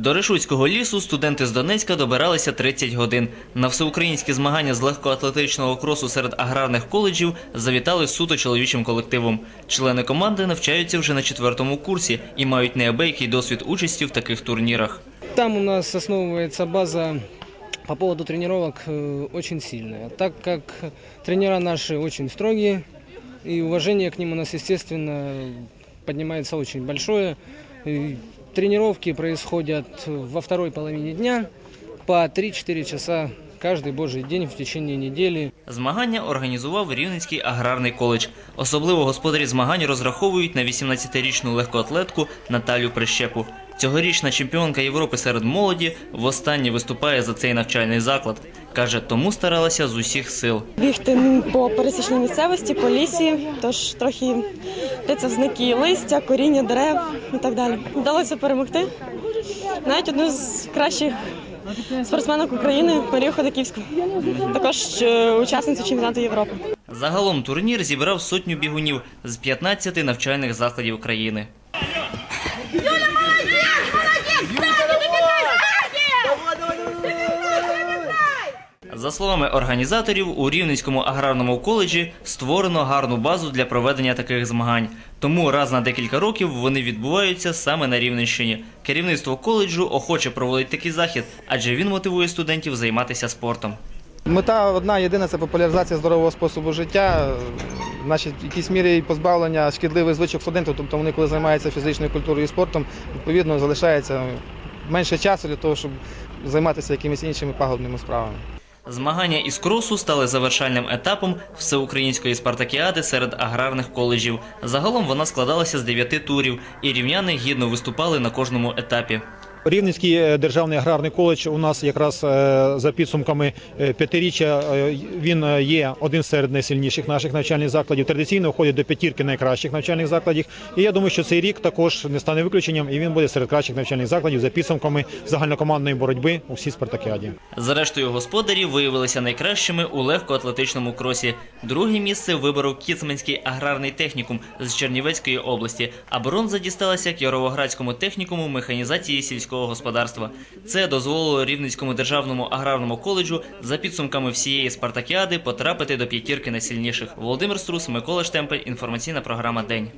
До Решуцького лісу студенти з Донецька добиралися 30 годин. На всеукраїнські змагання з легкоатлетичного кросу серед аграрних коледжів завітали суто чоловічим колективом. Члени команди навчаються вже на четвертому курсі і мають неабиякий досвід участі в таких турнірах. Там у нас основывается база по поводу тренировок э, очень сильная, так как тренера наши очень строгие, и уважение к ним у нас, естественно, поднимается очень большое. Тренировки происходят во второй половине дня по 3-4 часа каждый божий день в течение недели. Змагання організував Рівненський аграрний коледж. Особливо господарі змагань розраховують на 18-річну легкоатлетку Наталю Прищепу. Цьогорічна чемпіонка Європи серед молоді востаннє виступає за цей навчальний заклад. Каже, тому старалася з усіх сил. бігти по пересічній місцевості, по лісі, тож трохи йдеться знаки листя, коріння дерев і так далі. Вдалося перемогти. Навіть одну з кращих спортсменок України Марію Ходаківську, також учасниця учасницю чемпіонату Європи. Загалом турнір зібрав сотню бігунів з 15 навчальних закладів країни. За словами організаторів, у Рівненському аграрному коледжі створено гарну базу для проведення таких змагань. Тому раз на декілька років вони відбуваються саме на Рівненщині. Керівництво коледжу охоче проводить такий захід, адже він мотивує студентів займатися спортом. Мета одна єдина це популяризація здорового способу життя, значить, в якійсь мірі позбавлення шкідливих звичок студентів. Тобто вони, коли займаються фізичною культурою і спортом, відповідно залишається менше часу для того, щоб займатися якимись іншими пагубними справами. Змагання із кросу стали завершальним етапом всеукраїнської спартакіади серед аграрних коледжів. Загалом вона складалася з дев'яти турів, і рівняни гідно виступали на кожному етапі. Рівненський е, державний аграрний коледж у нас якраз е, за підсумками е, п'ятиріччя він є один серед найсильніших наших навчальних закладів. Традиційно входить до п'ятірки найкращих навчальних закладів. І я думаю, що цей рік також не стане виключенням, і він буде серед кращих навчальних закладів за підсумками загальнокомандної боротьби у всій спартакіаді. Зрештою, господарі виявилися найкращими у легкоатлетичному кросі. Друге місце виборов Кіцманський аграрний технікум з Чернівецької області, а бронза дісталася Кіровоградському технікуму механізації сільського господарства. Це дозволило Рівненському державному аграрному коледжу за підсумками всієї спартакіади потрапити до п'ятірки найсильніших. Володимир Струс, Микола Штемпель. Інформаційна програма День.